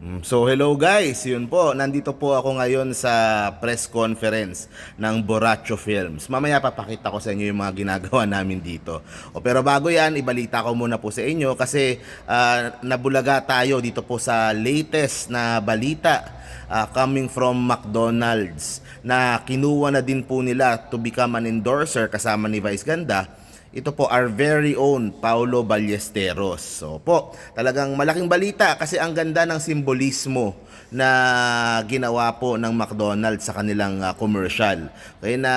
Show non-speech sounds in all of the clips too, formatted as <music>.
Mm, So hello guys, yun po, nandito po ako ngayon sa press conference ng Borracho Films. Mamaya papakita ko sa inyo yung mga ginagawa <laughs> namin dito. O, pero bago yan, ibalita ko muna po sa inyo kasi ah, nabulaga tayo dito po sa latest na balita ah, coming from McDonald's na kinuha na din po nila to become an endorser kasama ni Vice Ganda ito po our very own Paulo Ballesteros. So po, talagang malaking balita kasi ang ganda ng simbolismo na ginawa po ng McDonald's sa kanilang ah, commercial. Kaya na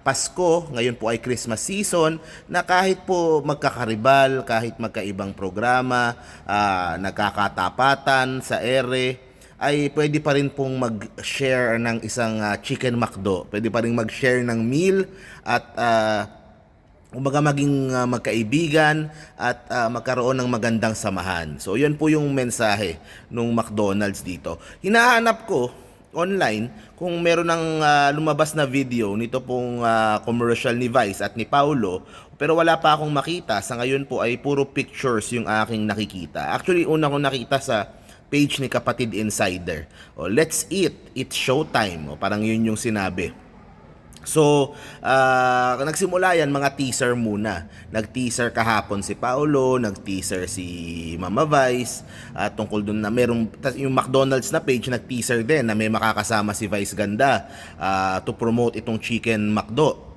Pasko, ngayon po ay Christmas season, na kahit po magkakaribal, kahit magkaibang programa, ah, nagkakatapatan sa ere, ay pwede pa rin pong mag-share ng isang ah, chicken McDo. Pwede pa rin mag-share ng meal at ah, kumbaga maging uh, magkaibigan at uh, magkaroon ng magandang samahan. So, yun po yung mensahe nung McDonald's dito. Hinahanap ko online kung meron ng uh, lumabas na video nito pong uh, commercial ni Vice at ni Paulo pero wala pa akong makita. Sa ngayon po ay puro pictures yung aking nakikita. Actually, una ko nakita sa page ni Kapatid Insider. O, let's eat, it's showtime. O, parang yun yung sinabi. So, ah, nagsimula yan mga teaser muna. Nag-teaser kahapon si Paolo, nag-teaser si Mama Vice, at tungkol dun na merong, yung McDonald's na page nag-teaser din na may makakasama si Vice Ganda ah, to promote itong chicken McDo.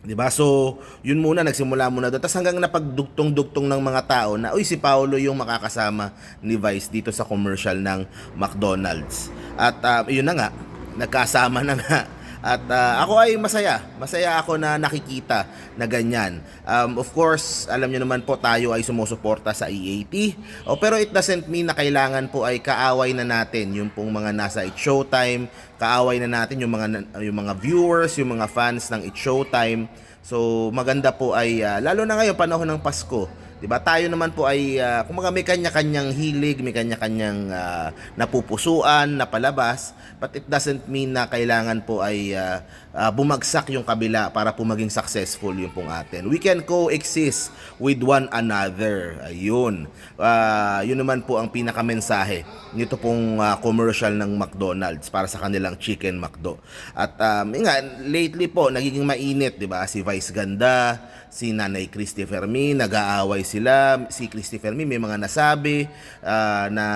'Di ba? So, yun muna nagsimula muna doon. Tapos hanggang napagdugtong-dugtong ng mga tao na, uy, si Paolo yung makakasama ni Vice dito sa commercial ng McDonald's. At ah, yun na nga, nagkasama na nga. At ah, ako ay masaya. Masaya ako na nakikita na ganyan. Um, of course, alam niyo naman po tayo ay sumusuporta sa EAT. O, pero it doesn't mean na kailangan po ay kaaway na natin yung pong mga nasa It's Showtime, kaaway na natin yung mga yung mga viewers, yung mga fans ng It's Showtime. So maganda po ay ah, lalo na ngayon panahon ng Pasko, 'di ba? Tayo naman po ay uh, kumaga may kanya-kanyang hilig, may kanya-kanyang ah, napupusuan, napalabas, but it doesn't mean na kailangan po ay ah, ah, bumagsak yung kabila para po maging successful yung pong atin. We can coexist with one another. Ayun. Ah, yun naman po ang pinakamensahe nito pong ah, commercial ng McDonald's para sa kanilang chicken McDo. At um, nga, lately po nagiging mainit, 'di ba? Si Vice Ganda, si Nanay Christy Fermin, nag-aaway sila. Si Christy Fermin may mga nasabi ah, na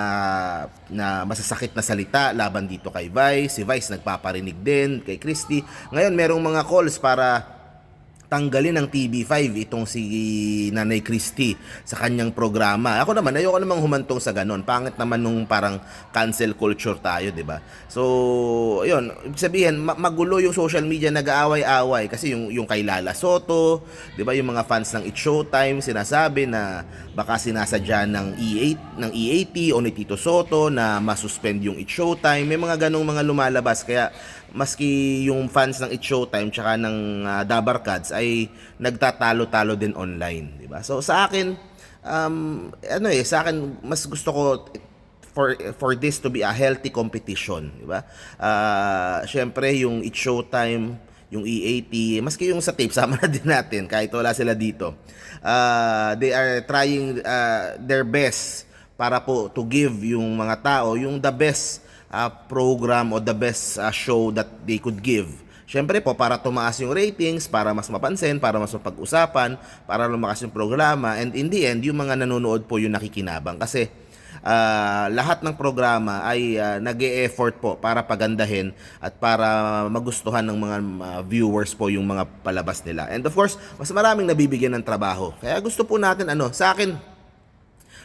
na masasakit na salita laban dito kay Vice. Si Vice nagpaparinig din kay Christy. Ngayon merong mga calls para tanggalin ng TV5 itong si Nanay Christie sa kanyang programa. Ako naman, ayoko namang humantong sa ganon. Pangit naman nung parang cancel culture tayo, di ba? So, yun, sabihin, ma- magulo yung social media, nag-aaway-away. Kasi yung, yung kay Lala Soto, di ba, yung mga fans ng It Showtime, sinasabi na baka sinasadya ng E8, ng EAT o ni Tito Soto na masuspend yung It Showtime. May mga ganong mga lumalabas. Kaya, maski yung fans ng It Showtime tsaka ng uh, Dabarkads ay nagtatalo-talo din online, di ba? So sa akin um ano eh, sa akin mas gusto ko for for this to be a healthy competition, di ba? Ah, syempre yung It Showtime, yung EAT, maski yung sa tape <laughs> sama na din natin kahit wala sila dito. Ah, they are trying ah, their best para po to give yung mga tao yung the best uh, program o the best uh, show that they could give. Siyempre po, para tumaas yung ratings, para mas mapansin, para mas mapag-usapan, para lumakas yung programa, and in the end, yung mga nanonood po yung nakikinabang. Kasi ah, lahat ng programa ay uh, nag effort po para pagandahin at para magustuhan ng mga ah, viewers po yung mga palabas nila. And of course, mas maraming nabibigyan ng trabaho. Kaya gusto po natin, ano, sa akin,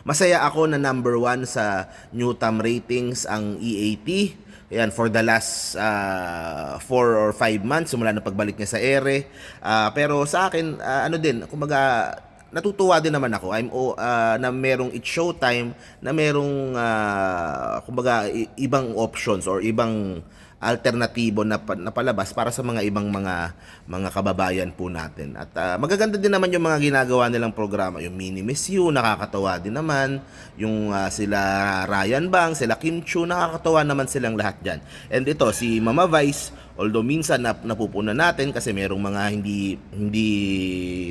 Masaya ako na number one sa Newtam ratings ang EAT. Ayan, for the last uh, four or five months, simula na pagbalik niya sa ere. Ah, pero sa akin, ah, ano din, kumbaga, natutuwa din naman ako. I'm ah, na merong It Showtime, na merong, ah, kumbaga, ibang options or ibang alternatibo na, pa- na palabas para sa mga ibang mga mga kababayan po natin. At ah, magaganda din naman yung mga ginagawa nilang programa, yung Mini Miss You, nakakatawa din naman, yung ah, sila Ryan Bang, sila Kim Chu, nakakatawa naman silang lahat diyan. And ito si Mama Vice, Although minsan nap napupunan natin kasi merong mga hindi hindi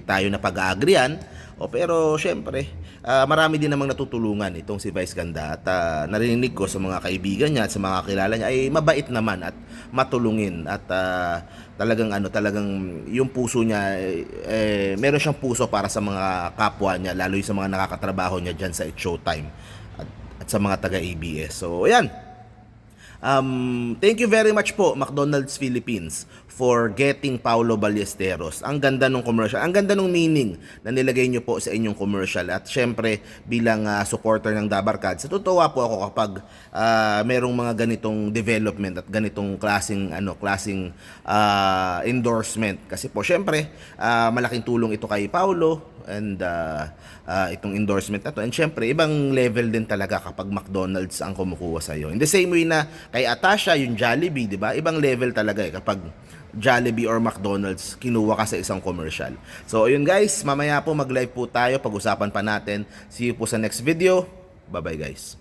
tayo na pag-aagrian. O pero syempre, ah, marami din namang natutulungan itong si Vice Ganda at ah, narinig ko sa mga kaibigan niya at sa mga kilala niya ay mabait naman at matulungin at ah, talagang ano talagang yung puso niya eh, meron siyang puso para sa mga kapwa niya lalo yung sa mga nakakatrabaho niya diyan sa It's Showtime at, at sa mga taga ABS. So ayan. Um, thank you very much po McDonald's Philippines for getting Paulo Ballesteros. Ang ganda ng commercial. Ang ganda ng meaning na nilagay niyo po sa inyong commercial. At syempre bilang ah, supporter ng Dabarcad, sa totoo po ako kapag ah, merong mga ganitong development at ganitong klasing ano, klasing ah, endorsement kasi po syempre ah, malaking tulong ito kay Paulo and uh, uh, itong endorsement na to. And syempre, ibang level din talaga kapag McDonald's ang kumukuha sa'yo. In the same way na kay Atasha, yung Jollibee, di ba? Ibang level talaga eh kapag Jollibee or McDonald's kinuha ka sa isang commercial. So, ayun guys, mamaya po mag-live po tayo. Pag-usapan pa natin. See you po sa next video. Bye-bye guys.